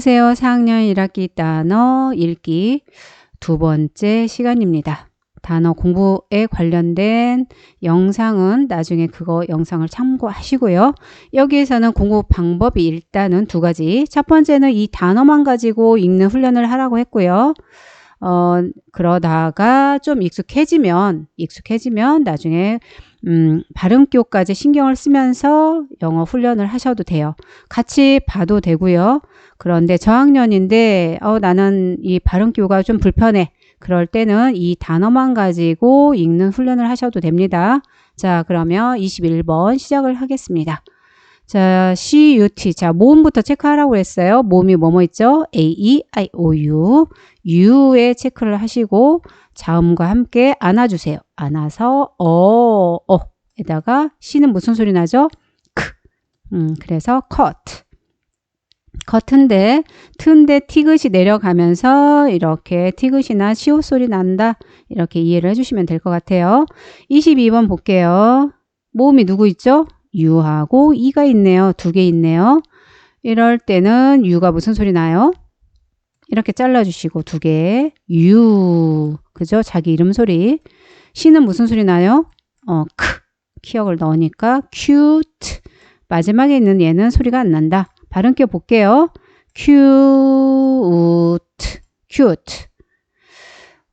안녕하세요. 4학년 1학기 단어 읽기 두 번째 시간입니다. 단어 공부에 관련된 영상은 나중에 그거 영상을 참고하시고요. 여기에서는 공부 방법이 일단은 두 가지. 첫 번째는 이 단어만 가지고 읽는 훈련을 하라고 했고요. 어, 그러다가 좀 익숙해지면, 익숙해지면 나중에 음, 발음교까지 신경을 쓰면서 영어 훈련을 하셔도 돼요. 같이 봐도 되고요. 그런데 저학년인데 어, 나는 이 발음교가 좀 불편해. 그럴 때는 이 단어만 가지고 읽는 훈련을 하셔도 됩니다. 자, 그러면 21번 시작을 하겠습니다. 자, CUT. 자, 모음부터 체크하라고 했어요. 모음이 뭐뭐 있죠? A, E, I, O, U. U에 체크를 하시고 자음과 함께 안아주세요. 안아서 어, 어. 에다가 C는 무슨 소리 나죠? 크. 음, 그래서 cut. 겉은데 튼데 티귿이 내려가면서 이렇게 티귿이나 시옷 소리 난다 이렇게 이해를 해주시면 될 것 같아요. 22번 볼게요. 모음이 누구 있죠? 유하고 이가 있네요. 두 개 있네요. 이럴 때는 유가 무슨 소리 나요? 이렇게 잘라주시고 두 개. 유. 그죠? 자기 이름 소리. 시는 무슨 소리 나요? 어, 크. 키역을 넣으니까 cute. 마지막에 있는 얘는 소리가 안 난다. 발음 껴 볼게요. cute. cute.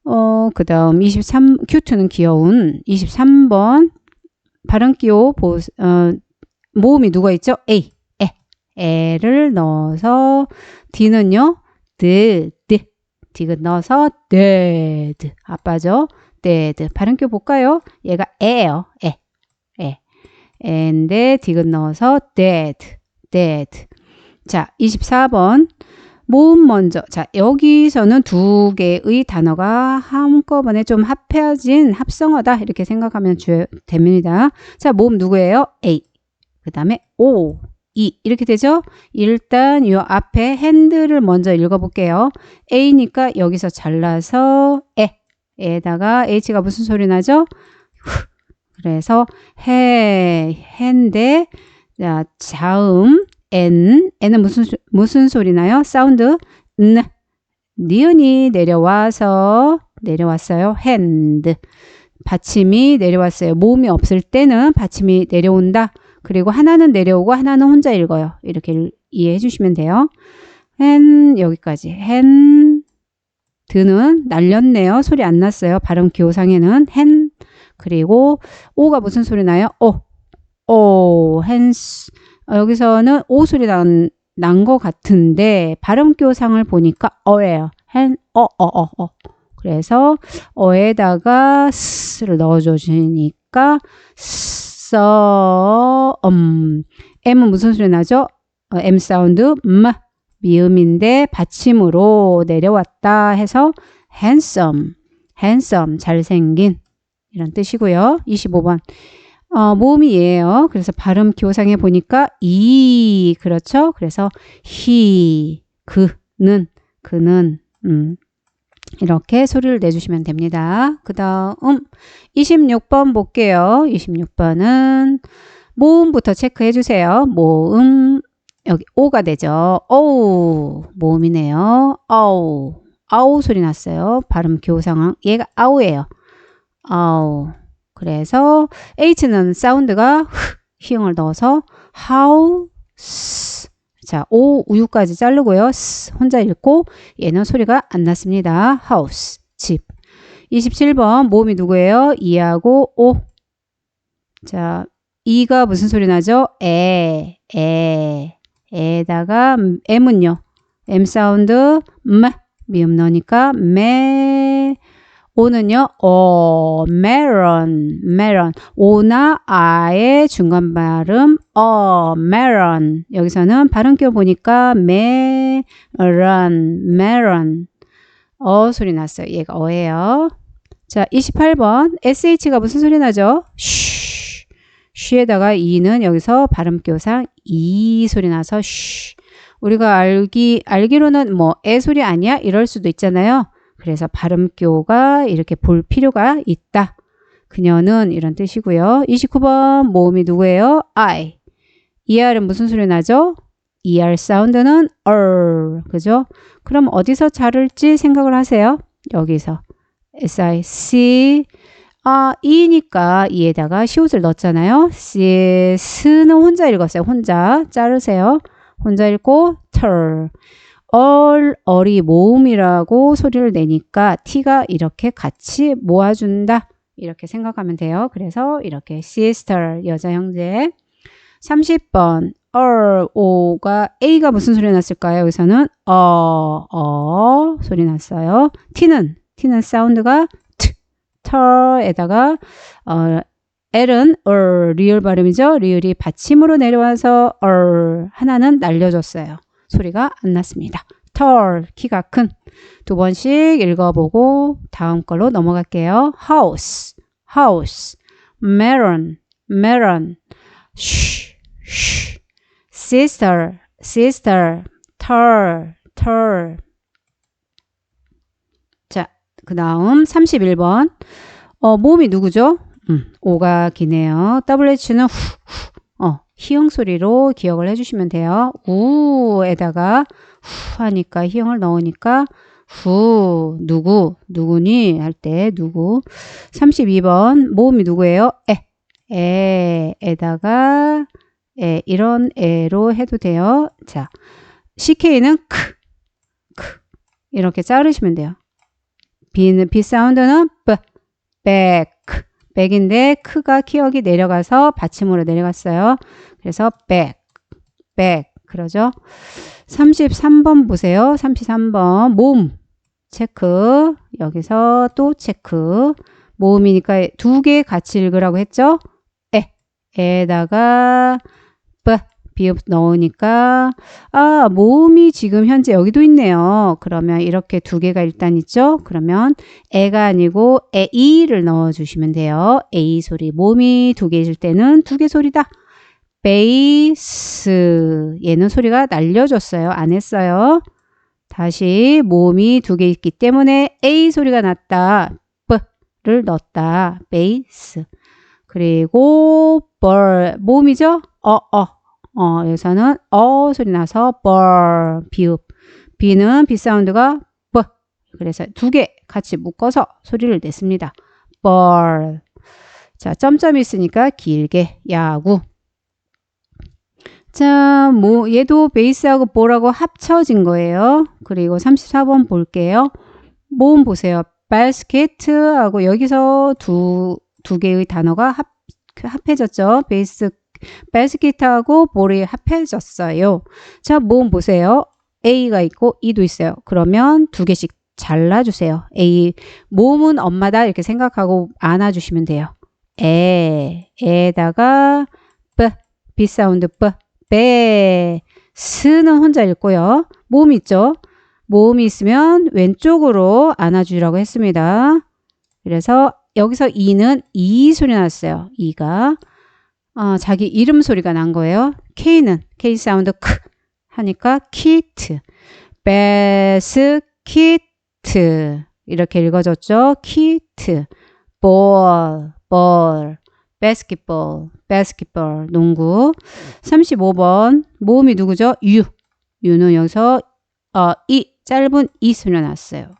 어, 그 다음 23, cute는 귀여운. 23번. 발음기호 보, 어, 모음이 누가 있죠? A, 에, 에를 넣어서 D는요, 드, 드, 디귿 넣어서 dead, 아빠죠? dead. 발음기 볼까요? 얘가 에요, 에, 에. 에인데 디귿 넣어서 dead, dead. 자, 24번. 모음 먼저. 자, 여기서는 두 개의 단어가 한꺼번에 좀 합해진 합성어다. 이렇게 생각하면 주, 됩니다. 자, 모음 누구예요? A. 그 다음에 O. E. 이렇게 되죠? 일단 이 앞에 핸들을 먼저 읽어볼게요. A니까 여기서 잘라서 에. 에다가 H가 무슨 소리 나죠? 그래서 해, 해인데, 자, 자음, N, N은 무슨, 무슨 소리 나요? 사운드, N. 니은이 내려와서, 내려왔어요. hand. 받침이 내려왔어요. 모음이 없을 때는 받침이 내려온다. 그리고 하나는 내려오고 하나는 혼자 읽어요. 이렇게 이해해 주시면 돼요. hand, 여기까지. hand. 드는 날렸네요. 소리 안 났어요. 발음 기호상에는 hand. 그리고 오가 무슨 소리 나요? 오, 오. 어, 여기서는 오 소리 난, 난 것 같은데 발음 교상을 보니까 어예요. 한, 어, 어, 어, 어. 그래서 어에다가 스를 넣어주시니까 써, 음. M은 무슨 소리 나죠? 어, M 사운드, 음, 미음인데 받침으로 내려왔다 해서 handsome, handsome, 잘생긴 이런 뜻이고요. 25번. 어, 모음이 얘예요. 그래서 발음 교상에 보니까 이 그렇죠. 그래서 he 그는 그는 음, 이렇게 소리를 내주시면 됩니다. 그 다음 26번 볼게요. 26번은 모음부터 체크해 주세요. 모음 여기 오가 되죠. 오우 모음이네요. 아우 아우 소리 났어요. 발음 교상 얘가 아우예요. 아우 그래서 H는 사운드가 히응을 넣어서 house 자, O 우유까지 자르고요. 스 혼자 읽고 얘는 소리가 안 났습니다. house 집 27번 모음이 누구예요? 이하고 오 자, 이가 무슨 소리 나죠? 에, 에, 에다가 M은요. M 사운드 음, 미음 넣으니까 매 오는요, 어, 메론, 메론. 오나 아의 중간 발음, 어, 메론. 여기서는 발음 껴 보니까 메런, 메론. 어 소리 났어요. 얘가 어예요. 자, 28번. SH가 무슨 소리 나죠? 쉬. 쉬에다가 이는 여기서 발음 교상 이 소리 나서 쉬. 우리가 알기, 알기로는 뭐, 애 소리 아니야? 이럴 수도 있잖아요. 그래서 발음교가 이렇게 볼 필요가 있다. 그녀는 이런 뜻이고요. 29번 모음이 누구예요? I. ER은 무슨 소리 나죠? ER 사운드는 er. 그죠? 그럼 어디서 자를지 생각을 하세요. 여기서. SIC. 아, E니까 E에다가 시옷을 넣었잖아요. C, 스는 혼자 읽었어요. 혼자. 자르세요. 혼자 읽고, ter. 얼, 얼이 모음이라고 소리를 내니까 T가 이렇게 같이 모아준다. 이렇게 생각하면 돼요. 그래서 이렇게 sister, 여자 형제. 30번, 얼, 오가, A가 무슨 소리 났을까요? 여기서는 어, 어 소리 났어요. T는, T는 사운드가 T, 터에다가 어, L은 얼, 리을 발음이죠. 리을이 받침으로 내려와서 얼, 하나는 날려줬어요. 소리가 안 났습니다. 털, 키가 큰. 두 번씩 읽어보고 다음 걸로 넘어갈게요. house, house, melon, melon, shh, shh, sister, sister, 털, 털. 자, 그 다음 31번. 어, 모음이 누구죠? 음, 오가 기네요. WH는 후, 후, 어, 희응 소리로 기억을 해주시면 돼요. 우에다가 후 하니까 희응을 넣으니까 후 누구 누구니 할 때 누구 32번 모음이 누구예요? 에 에 에다가 에 이런 에로 해도 돼요. 자 CK는 크, 크 이렇게 자르시면 돼요. B는 B 사운드는 B, 백, 백인데 크가 키역이 내려가서 받침으로 내려갔어요. 그래서 백, 백 그러죠. 33번 보세요. 33번 모음 체크 여기서 또 체크 모음이니까 두 개 같이 읽으라고 했죠. 에 에다가 비읍 넣으니까 아 모음이 지금 현재 여기도 있네요. 그러면 이렇게 두 개가 일단 있죠. 그러면 에가 아니고 에이를 넣어주시면 돼요. 에이 소리 모음이 두 개일 때는 두 개 소리다. 베이스 얘는 소리가 날려줬어요. 안 했어요. 다시 모음이 두 개 있기 때문에 A 소리가 났다. B를 넣었다. 베이스. 그리고 벌 모음이죠? 어, 어. 어, 여기서는 어 소리 나서 벌 비읍. B는 B 사운드가 B. 그래서 두 개 같이 묶어서 소리를 냈습니다. 벌. 자, 점점이 있으니까 길게 야구. 자, 뭐 얘도 베이스하고 볼하고 합쳐진 거예요. 그리고 34번 볼게요. 모음 보세요. 바스케트하고 여기서 두, 두 개의 단어가 합, 합해졌죠. 베이스, 바스케트하고 볼이 합해졌어요. 자, 모음 보세요. A가 있고 E도 있어요. 그러면 두 개씩 잘라주세요. A, 모음은 엄마다 이렇게 생각하고 안아주시면 돼요. 에, 에다가 B, B 사운드 B. 배, 스는 혼자 읽고요. 모음 있죠? 모음이 있으면 왼쪽으로 안아주라고 했습니다. 그래서 여기서 이는 이 소리 났어요. 이가 어, 자기 이름 소리가 난 거예요. K는 K 사운드 크 하니까 키트, 베스키트 이렇게 읽어졌죠. 키트, 볼, 볼, basketball, basketball, 농구. 35번 모음이 누구죠? 유. 유는 여기서 어, 이 짧은 이 소리 났어요.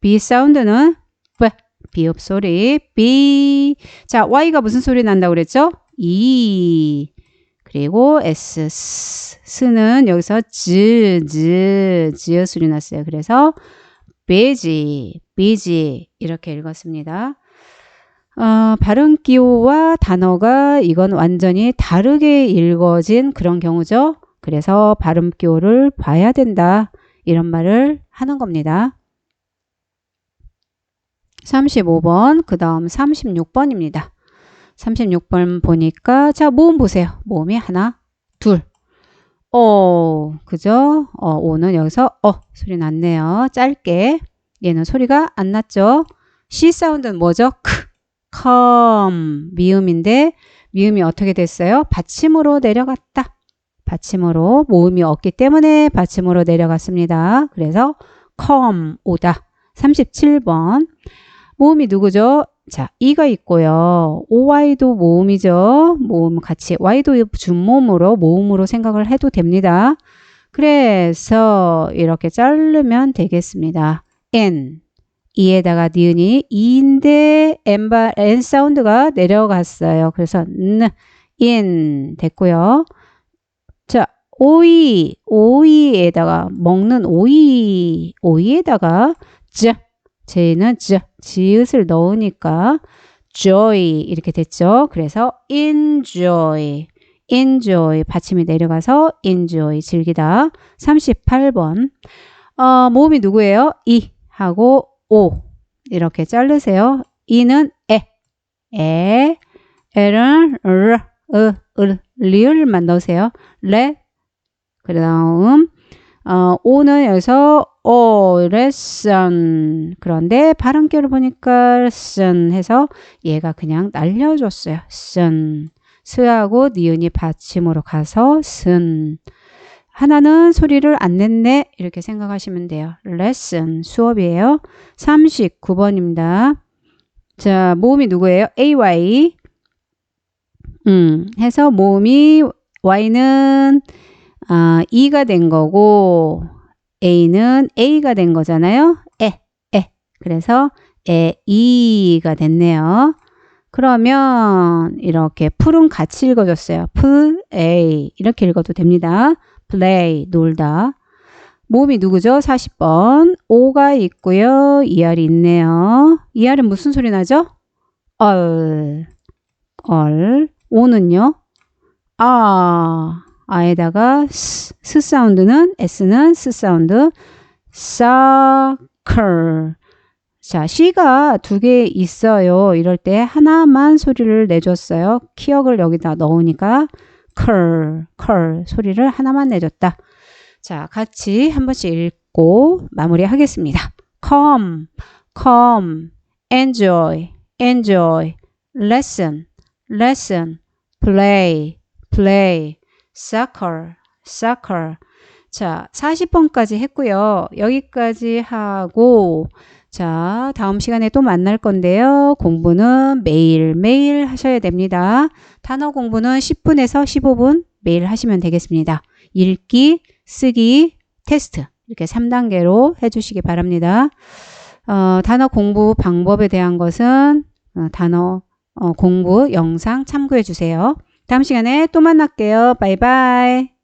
B 사운드는 B, 비읍 소리. B. 자, Y가 무슨 소리 난다고 그랬죠? E. 그리고 S, 스는 여기서 즈, 즈, 즈 소리 났어요. 그래서 busy, busy 이렇게 읽었습니다. 어, 발음 기호와 단어가 이건 완전히 다르게 읽어진 그런 경우죠. 그래서 발음 기호를 봐야 된다. 이런 말을 하는 겁니다. 35번, 그 다음 36번입니다. 36번 보니까, 자, 모음 보세요. 모음이 하나, 둘. 어, 그죠? 어, 오는 여기서 어 소리 났네요. 짧게. 얘는 소리가 안 났죠? C 사운드는 뭐죠? 크. come 미음인데 미음이 어떻게 됐어요? 받침으로 내려갔다. 받침으로 모음이 없기 때문에 받침으로 내려갔습니다. 그래서 come 오다. 37번 모음이 누구죠? 자, 이가 있고요. OY도 모음이죠. 모음 같이 Y도 준모음으로 모음으로 생각을 해도 됩니다. 그래서 이렇게 자르면 되겠습니다. n 이에다가 니은이 이인데 n바 n 사운드가 내려갔어요. 그래서 n in 됐고요. 자, 오이 오이에다가 먹는 오이 오이에다가 j 쟤는 j 지읒을 넣으니까 joy 이렇게 됐죠. 그래서 enjoy enjoy 받침이 내려가서 enjoy 즐기다 38번 어, 모음이 누구예요? 이 하고 오 이렇게 자르세요. 이는 에, 에, 에는 르, 으, 으, 리을만 넣으세요. 레, 그 다음 어, 오는 여기서 오, 레슨 그런데 발음결을 보니까 레슨 해서 얘가 그냥 날려줬어요. 쓴 스하고 니은이 받침으로 가서 쓴 하나는 소리를 안 냈네 이렇게 생각하시면 돼요. 레슨 수업이에요. 39번입니다. 자 모음이 누구예요? AY 음, 해서 모음이 Y는 아, E가 된 거고 A는 A가 된 거잖아요. 에, 에. 그래서 에, E가 됐네요. 그러면 이렇게 풀은 같이 읽어줬어요. play 이렇게 읽어도 됩니다. play 놀다. 모음이 누구죠? 40번. 오가 있고요. ER이 있네요. ER은 무슨 소리 나죠? 얼, 얼. 오는요? 아, 아에다가 스, 스 사운드는 S는 스 사운드. soccer. 자, C가 두 개 있어요. 이럴 때 하나만 소리를 내줬어요. 키역을 여기다 넣으니까 curl, curl 소리를 하나만 내줬다. 자, 같이 한 번씩 읽고 마무리하겠습니다. come, come, enjoy, enjoy, lesson, lesson, play, play, soccer, soccer. 자, 40번까지 했고요. 여기까지 하고 자, 다음 시간에 또 만날 건데요. 공부는 매일매일 하셔야 됩니다. 단어 공부는 10분에서 15분 매일 하시면 되겠습니다. 읽기, 쓰기, 테스트 이렇게 3단계로 해주시기 바랍니다. 어, 단어 공부 방법에 대한 것은 어, 단어 어, 공부 영상 참고해 주세요. 다음 시간에 또 만날게요. 바이바이.